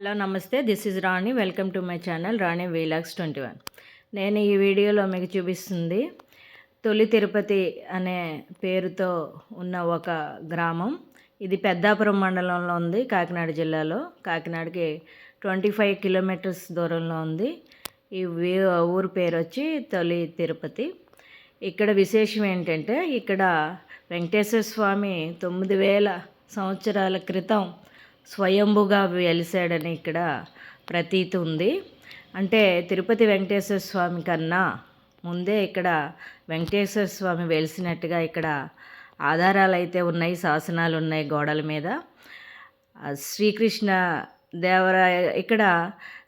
Hello నమస్తే. This is Rani welcome to my channel Rani vlogs twenty one నేను ఈ వీడియోలో మీకు చూపిస్తుంది తొలి తిరుపతి అనే పేరుతో ఉన్న ఒక గ్రామం. ఇది పెద్దాపురం మండలంలో ఉంది కాకినాడ జిల్లాలో. కాకినాడకి ట్వంటీ ఫైవ్ కిలోమీటర్స్ దూరంలో ఉంది. ఈ ఊరు పేరు వచ్చి తొలి తిరుపతి. ఇక్కడ విశేషం ఏంటంటే ఇక్కడ వెంకటేశ్వర స్వామి తొమ్మిది వేల సంవత్సరాల క్రితం స్వయంభుగా వెలిసాడని ఇక్కడ ప్రతీతి ఉంది. అంటే తిరుపతి వెంకటేశ్వర స్వామి కన్నా ముందే ఇక్కడ వెంకటేశ్వర స్వామి వెలిసినట్టుగా ఇక్కడ ఆధారాలు అయితే ఉన్నాయి శాసనాలు ఉన్నాయి గోడల మీద. శ్రీకృష్ణ దేవరాయ ఇక్కడ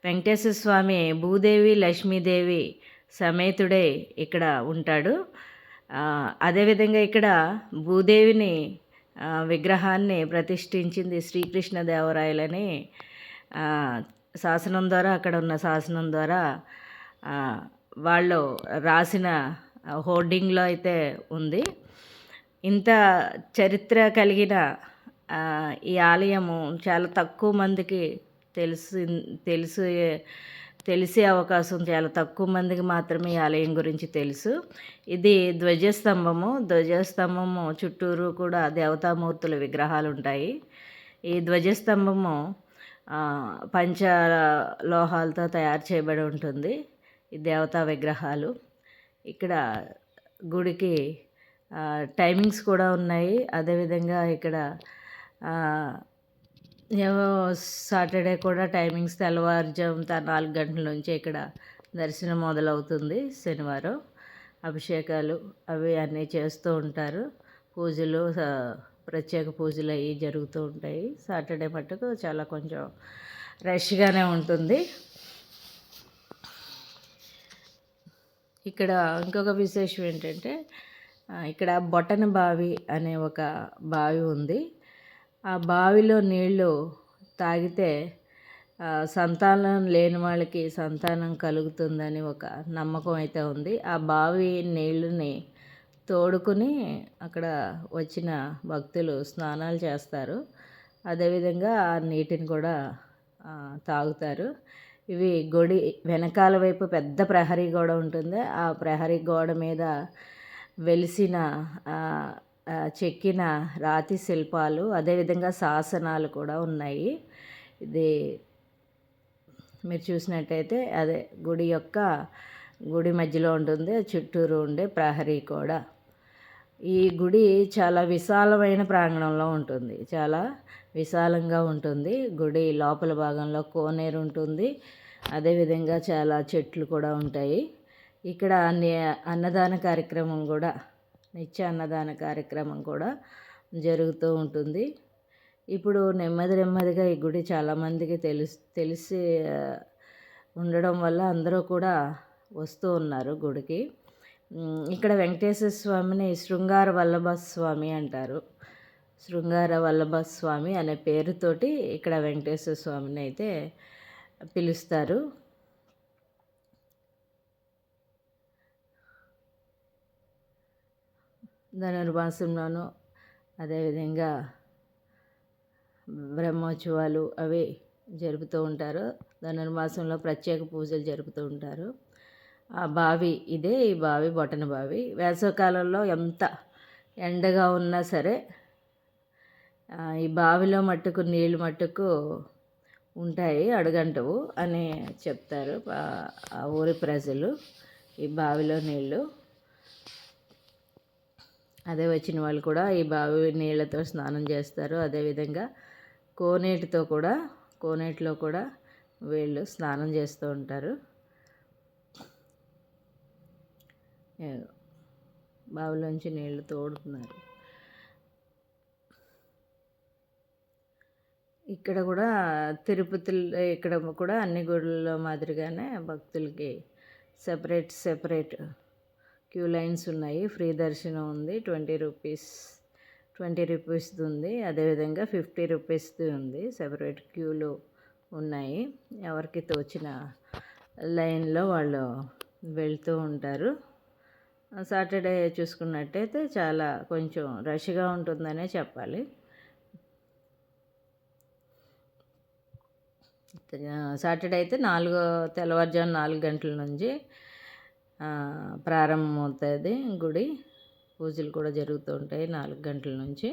వెంకటేశ్వర స్వామి భూదేవి లక్ష్మీదేవి సమేతుడే ఇక్కడ ఉంటాడు. అదేవిధంగా ఇక్కడ భూదేవిని విగ్రహాన్ని ప్రతిష్ఠించింది శ్రీకృష్ణ దేవరాయలని శాసనం ద్వారా అక్కడ ఉన్న శాసనం ద్వారా వాళ్ళు రాసిన హోర్డింగ్లో అయితే ఉంది. ఇంత చరిత్ర కలిగిన ఈ ఆలయము చాలా తక్కువ మందికి తెలిసి తెలిసి తెలిసే అవకాశం చాలా తక్కువ మందికి మాత్రమే ఈ ఆలయం గురించి తెలుసు. ఇది ధ్వజస్తంభము. ధ్వజస్తంభము చుట్టూరు కూడా దేవతామూర్తుల విగ్రహాలు ఉంటాయి ఈ ధ్వజస్తంభము పంచ లోహాలతో తయారు చేయబడి ఉంటుంది. ఈ దేవతా విగ్రహాలు. ఇక్కడ గుడికి టైమింగ్స్ కూడా ఉన్నాయి. అదేవిధంగా ఇక్కడ సాటర్డే కూడా టైమింగ్స్ తెల్లవారుజామున నాలుగు గంటల నుంచి ఇక్కడ దర్శనం మొదలవుతుంది శనివారం. అభిషేకాలు అవి అన్నీ చేస్తూ ఉంటారు. పూజలు ప్రత్యేక పూజలు అవి జరుగుతూ ఉంటాయి. సాటర్డే మట్టుకు చాలా కొంచెం రష్గానే ఉంటుంది. ఇక్కడ ఇంకొక విశేషం ఏంటంటే ఇక్కడ బొటన బావి అనే ఒక బావి ఉంది. ఆ బావిలో నీళ్ళు తాగితే సంతానం లేని వాళ్ళకి సంతానం కలుగుతుందని ఒక నమ్మకం అయితే ఉంది. ఆ బావి నీళ్ళని తోడుకుని అక్కడ వచ్చిన భక్తులు స్నానాలు చేస్తారు. అదేవిధంగా ఆ నీటిని కూడా తాగుతారు. ఇవి గుడి వెనకాల వైపు పెద్ద ప్రహరీ గోడ ఉంటుంది. ఆ ప్రహరీ గోడ మీద వెలిసిన చెక్కిన రాతి శిల్పాలు అదేవిధంగా శాసనాలు కూడా ఉన్నాయి. ఇది మీరు చూసినట్టయితే అదే గుడి యొక్క గుడి మధ్యలో ఉంటుంది చుట్టూరు ఉండే ప్రహరీ కూడా. ఈ గుడి చాలా విశాలమైన ప్రాంగణంలో ఉంటుంది చాలా విశాలంగా ఉంటుంది. గుడి లోపల భాగంలో కోనేరు ఉంటుంది అదేవిధంగా చాలా చెట్లు కూడా ఉంటాయి. ఇక్కడ అన్ని అన్నదాన కార్యక్రమం కూడా నిత్య అన్నదాన కార్యక్రమం కూడా జరుగుతూ ఉంటుంది. ఇప్పుడు నెమ్మది నెమ్మదిగా ఈ గుడి చాలామందికి తెలుసు తెలిసి ఉండడం వల్ల అందరూ కూడా వస్తూ ఉన్నారు గుడికి. ఇక్కడ వెంకటేశ్వర స్వామిని శృంగార వల్లభ స్వామి అంటారు. శృంగార వల్లభ స్వామి అనే పేరుతోటి ఇక్కడ వెంకటేశ్వర స్వామిని అయితే పిలుస్తారు. ధనుర్మాసంలోనూ అదేవిధంగా బ్రహ్మోత్సవాలు అవి జరుపుతూ ఉంటారు. ధనుర్మాసంలో ప్రత్యేక పూజలు జరుపుతూ ఉంటారు. ఆ బావి ఇదే ఈ బావి బొటన బావి. వేసవికాలంలో ఎంత ఎండగా ఉన్నా సరే ఈ బావిలో మట్టుకు నీళ్ళు మట్టుకు ఉంటాయి అడగంటవు అని చెప్తారు. ఆ ఊరి ప్రజలు ఈ బావిలో నీళ్ళు. అదే వచ్చిన వాళ్ళు కూడా ఈ బావి నీళ్ళతో స్నానం చేస్తారు. అదేవిధంగా కోనేటితో కూడా కోనేటిలో కూడా వీళ్ళు స్నానం చేస్తూ ఉంటారు. బావిలోంచి నీళ్ళు తోడుతున్నారు. ఇక్కడ కూడా తిరుపతి ఇక్కడ కూడా అన్ని గుడుల్లో మాదిరిగానే భక్తులకి సెపరేట్ సెపరేట్ క్యూ లైన్స్ ఉన్నాయి. ఫ్రీ దర్శనం ఉంది. ట్వంటీ రూపీస్ ట్వంటీ రూపీస్ది ఉంది. అదేవిధంగా ఫిఫ్టీ రూపీస్ది ఉంది. సెపరేట్ క్యూలు ఉన్నాయి. ఎవరికి తోచిన లైన్లో వాళ్ళు వెళ్తూ ఉంటారు. సాటర్డే చూసుకున్నట్టయితే చాలా కొంచెం రష్గా ఉంటుందనే చెప్పాలి. సాటర్డే అయితే నాలుగో తెల్లవారుజాము నాలుగు గంటల నుంచి ప్రారంభమవుతుంది. గుడి పూజలు కూడా జరుగుతూ ఉంటాయి నాలుగు గంటల నుంచి.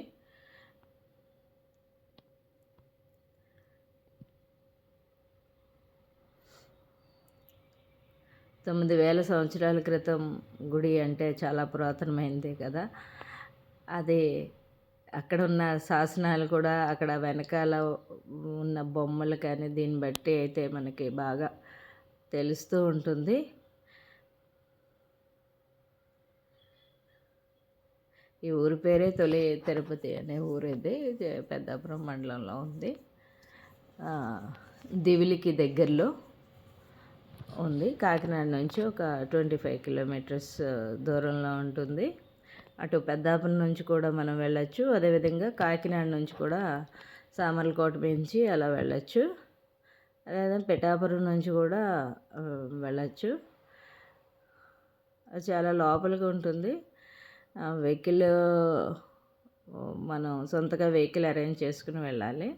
తొమ్మిది వేల సంవత్సరాల క్రితం గుడి అంటే చాలా పురాతనమైనది కదా. అది అక్కడ ఉన్న శాసనాలు కూడా అక్కడ వెనకాల ఉన్న బొమ్మలు కానీ దీన్ని బట్టి అయితే మనకి బాగా తెలుస్తూ ఉంటుంది. ఈ ఊరి పేరే తొలి తిరుపతి అనే ఊరు ఇది పెద్దాపురం మండలంలో ఉంది. దివిలికి దగ్గరలో ఉంది. కాకినాడ నుంచి ఒక ట్వంటీ ఫైవ్ కిలోమీటర్స్ దూరంలో ఉంటుంది. అటు పెద్దాపురం నుంచి కూడా మనం వెళ్ళొచ్చు. అదేవిధంగా కాకినాడ నుంచి కూడా సామర్లకోట నుంచి అలా వెళ్ళొచ్చు. అదేవిధంగా పిఠాపురం నుంచి కూడా వెళ్ళొచ్చు. అది చాలా లోపలికి ఉంటుంది. వెహికల్ మనం సొంతగా వెహికల్ అరేంజ్ చేసుకుని వెళ్ళాలి.